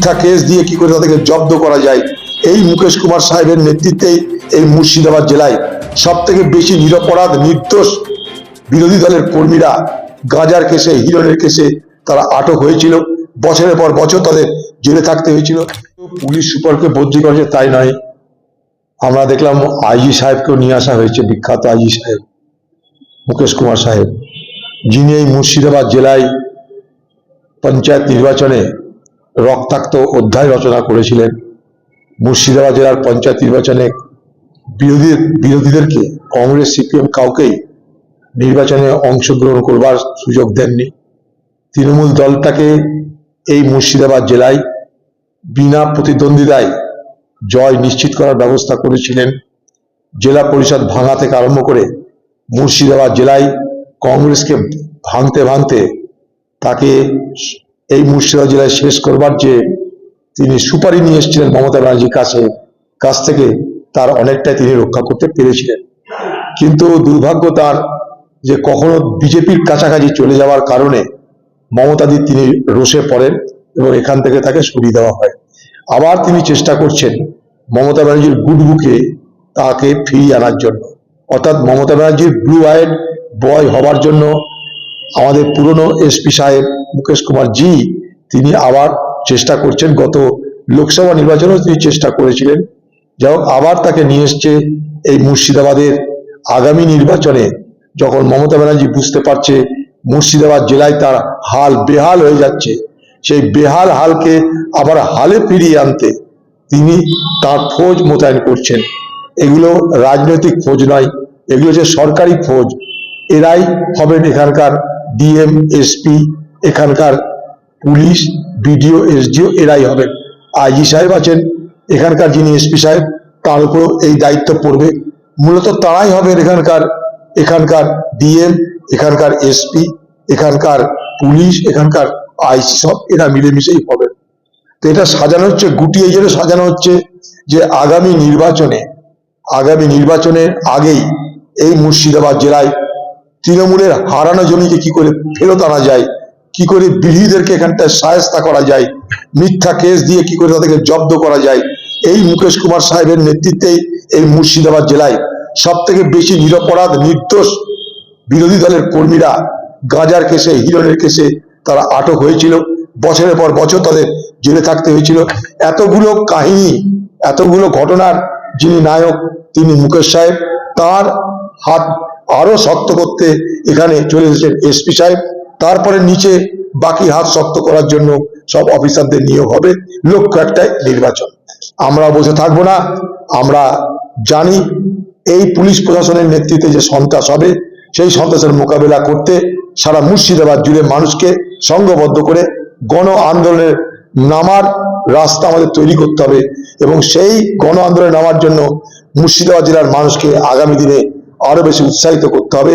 মিথ্যা কেস দিয়ে কি করে তাদেরকে জব্দ করা যায়? এই মুকেশ কুমার সাহেবের নেতৃত্বেই এই মুর্শিদাবাদ জেলায় সব থেকে বেশি নিরপরাধ, নির্দোষ বিরোধী দলের কর্মীরা গাঁজার কেসে হিরণের কেসে তারা আটক হয়েছিল। বছরের পর বছর তাদের জেলে থাকতে হয়েছিল। পুলিশ সুপারকে বদলি করেছে তাই নয়। আমরা দেখলাম আইজি সাহেবকেও নিয়ে আসা হয়েছে, বিখ্যাত আইজি সাহেব, মুকেশ কুমার সাহেব। যিনি এই মুর্শিদাবাদ জেলায় পঞ্চায়েত নির্বাচনে রক্তাক্ত অধ্যায় রচনা করেছিলেন। মুর্শিদাবাদ জেলার পঞ্চায়েত নির্বাচনে বিরোধী, বিরোধীদেরকে কংগ্রেস, সিপিএম কাউকেই নির্বাচনে অংশগ্রহণ করবার সুযোগ দেননি। তৃণমূল দলটাকে এই মুর্শিদাবাদ জেলায় বিনা প্রতিদ্বন্দ্বিতায় জয় নিশ্চিত করার ব্যবস্থা করেছিলেন। জেলা পরিষদ ভাঙা থেকে আরম্ভ করে মুর্শিদাবাদ জেলায় কংগ্রেসকে ভাঙতে ভাঙতে তাকে এই মুর্শিদাবাদ জেলায় শেষ করবার যে তিনি সুপারি নিয়ে এসেছিলেন মমতা ব্যানার্জির কাছে, কাছ থেকে তার অনেকটাই তিনি রক্ষা করতে পেরেছিলেন। কিন্তু দুর্ভাগ্য তার যে কখনো বিজেপির কাছাকাছি চলে যাওয়ার কারণে মমতাদি তিনি রোষে পড়েন এবং এখান থেকে তাকে সরিয়ে দেওয়া হয়। আবার তিনি চেষ্টা করছেন মমতা ব্যানার্জির বুকে তাকে ফিরিয়ে আনার জন্য। অর্থাৎ মমতা ব্যানার্জির ব্লু আইড বয় হবার জন্য আমাদের পুরনো এসপি সাহেব মুকেশ কুমার জি, তিনি আবার চেষ্টা করছেন, গত লোকসভা নির্বাচনেও তিনি চেষ্টা করেছিলেন। যাই আবার তাকে নিয়ে এসছে এই মুর্শিদাবাদের আগামী নির্বাচনে। যখন মমতা ব্যানার্জি বুঝতে পারছে মুর্শিদাবাদ জেলায় তার হাল বেহাল হয়ে যাচ্ছে, সেই বেহাল হালকে আবার হালে ফিরিয়ে আনতে তিনি তার ফৌজ মোতায়েন করছেন। এগুলো রাজনৈতিক ফৌজ নয়, এগুলো যে সরকারি ফৌজ, এরাই হবেন এখানকার ডিএম, এসপি, এখানকার পুলিশ, বিডিও, এসডিও, এরাই হবেন আইজি সাহেব আছেন, এখানকার যিনি এসপি সাহেব তার উপর এই দায়িত্ব পড়বে। মূলত তারাই হবেন এখানকার এখানকার ডিএম, এখানকার এসপি, এখানকার পুলিশ, এখানকার আইসি সব এরা মিলেমিশেই হবে। তো এটা সাজানো হচ্ছে, গুটিয়ে জন্য সাজানো হচ্ছে যে আগামী নির্বাচনে, আগামী নির্বাচনের আগেই এই মুর্শিদাবাদ জেলায় তৃণমূলের হারানো জমিকে কি করে ফেরত আনা যায়? কি করে বিরোধীদেরকে এখানটায় সায়স্তা করা যায়? মিথ্যা কেস দিয়ে কি করে তাদেরকে জব্দ করা যায়? এই মুকেশ কুমার সাহেবের নেতৃত্বেই এই মুর্শিদাবাদ জেলায় সব থেকে বেশি নিরপরাধ, নির্দোষ বিরোধী দলের কর্মীরা গাঁজার কেসে, হিরণের কেসে তারা আটক হয়েছিল। বছরের পর বছর তাদের জেলে থাকতে হয়েছিল। এতগুলো কাহিনী, এতগুলো ঘটনার যিনি নায়ক, তিনি মুকেশ সাহেব, তার হাত আরও শক্ত করতে এখানে চলে এসেছেন এসপি সাহেব। তারপরে নিচে বাকি হাত শক্ত করার জন্য সব অফিসারদের নিয়োগ হবে, লক্ষ্য একটাই, নির্বাচন। আমরা বসে থাকব না, আমরা জানি এই পুলিশ প্রশাসনের নেতৃত্বে যে সন্ত্রাস হবে, সেই সন্ত্রাসের মোকাবেলা করতে সারা মুর্শিদাবাদ জুড়ে মানুষকে সংঘবদ্ধ করে গণ আন্দোলনের নামার রাস্তা আমাদের তৈরি করতে হবে এবং সেই গণ আন্দোলনে নামার জন্য মুর্শিদাবাদ জেলার মানুষকে আগামী দিনে আরও বেশি উৎসাহিত করতে হবে।